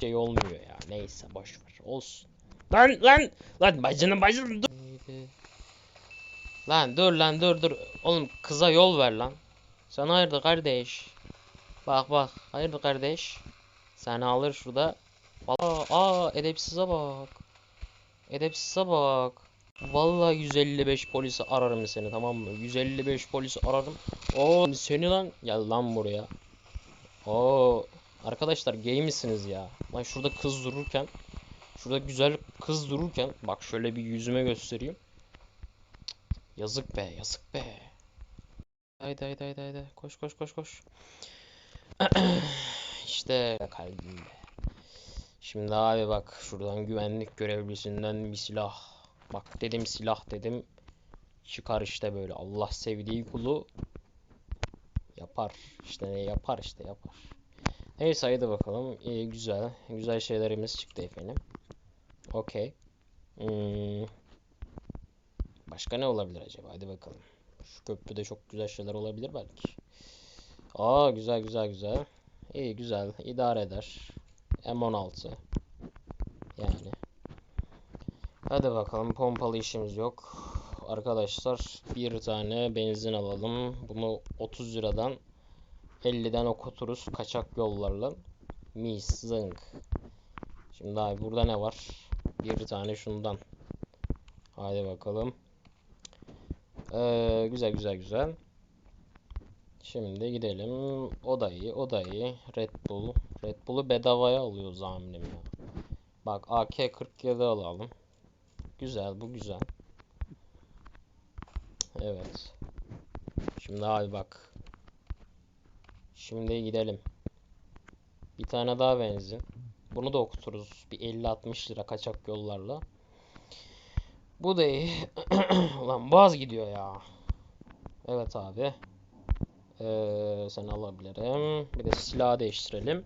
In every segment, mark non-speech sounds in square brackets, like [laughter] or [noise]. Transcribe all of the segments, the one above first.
şey olmuyor ya. Neyse boş ver. Olsun. Lan lan lan bacının bacının dur. Lan dur lan dur dur. Oğlum kıza yol ver lan. Sen hayırdır kardeş? Bak bak hayırdır kardeş? Seni alır şurada. Aa, aa edepsize bak. Edepsize bak. Vallahi 155 polisi ararım seni tamam mı? 155 polisi ararım. Oo seni lan gel lan buraya. Oo arkadaşlar gay misiniz ya? Lan şurada kız dururken şurada güzel kız dururken bak şöyle bir yüzüme göstereyim. Yazık be yazık be. Haydi haydi haydi haydi koş koş koş koş. [clears throat] İşte kalbim be. Şimdi abi bak şuradan güvenlik görevlisinden bir silah. Bak dedim silah dedim. Çıkar işte böyle. Allah sevdiği kulu yapar. İşte ne yapar işte yapar. Neyse haydi bakalım. İyi güzel. Güzel şeylerimiz çıktı efendim. Okey. Hmm. Başka ne olabilir acaba? Hadi bakalım. Şu köprüde çok güzel şeyler olabilir belki. Aa güzel güzel güzel. İyi güzel. idare eder. M16. Yani. Hadi bakalım pompalı işimiz yok. Arkadaşlar bir tane benzin alalım. Bunu 30 liradan 50'den okuturuz kaçak yollarla. Mis zınk. Şimdi abi burada ne var? Bir tane şundan. Hadi bakalım. Ee, güzel güzel güzel. Şimdi gidelim. O da iyi, o da iyi. Red Bull. Red Bull'u bedavaya alıyoruz amirim ya. Bak AK-47 alalım. Güzel, bu güzel. Evet. Şimdi abi bak. Şimdi gidelim. Bir tane daha benzin. Bunu da okuturuz. Bir 50-60 lira kaçak yollarla. Bu da iyi. [clears throat] Ulan boğaz gidiyor ya. Evet abi. Ee, sen alabilirim. Bir de silahı değiştirelim.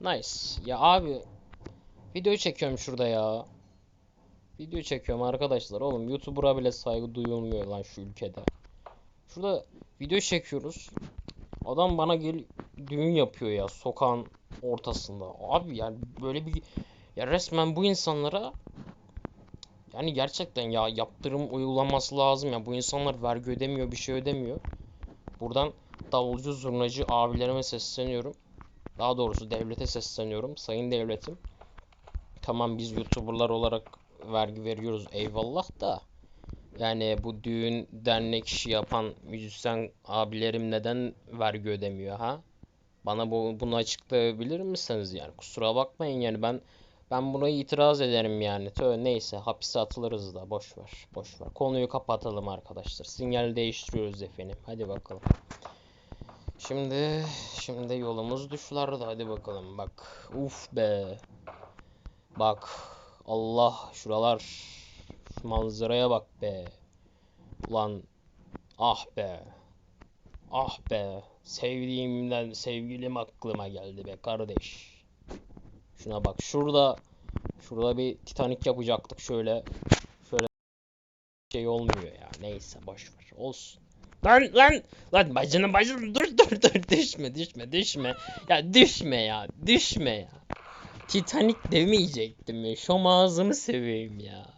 Nice. Ya abi video çekiyorum şurada ya. Video çekiyorum arkadaşlar. Oğlum YouTuber'a bile saygı duyulmuyor lan şu ülkede. Şurada video çekiyoruz. Adam bana gel düğün yapıyor ya sokağın ortasında. Abi yani böyle bir ya resmen bu insanlara yani gerçekten ya yaptırım uygulanması lazım ya. Bu insanlar vergi ödemiyor, bir şey ödemiyor. Buradan davulcu zurnacı abilerime sesleniyorum. Daha doğrusu devlete sesleniyorum. Sayın devletim. Tamam biz YouTuber'lar olarak vergi veriyoruz eyvallah da. Yani bu düğün dernek işi yapan müzisyen abilerim neden vergi ödemiyor ha? Bana bu bunu açıklayabilir misiniz yani? Kusura bakmayın yani ben ben buna itiraz ederim yani. Tö neyse hapise atılırız da boş ver. Boş ver. Konuyu kapatalım arkadaşlar. Sinyal değiştiriyoruz efendim. Hadi bakalım. Şimdi şimdi yolumuz düşlarda hadi bakalım bak. Uf be. Bak. Allah şuralar. Şu manzaraya bak be. Ulan ah be. Ah be. Sevdiğimden sevgilim aklıma geldi be kardeş. Şuna bak şurada şurada bir Titanic yapacaktık şöyle. Şöyle şey olmuyor ya. Neyse boş ver. Olsun. Lan lan lan bacının bacının dur dur dur düşme düşme düşme. Ya düşme ya düşme ya. Titanic demeyecektim ya. Şom ağzımı seveyim ya.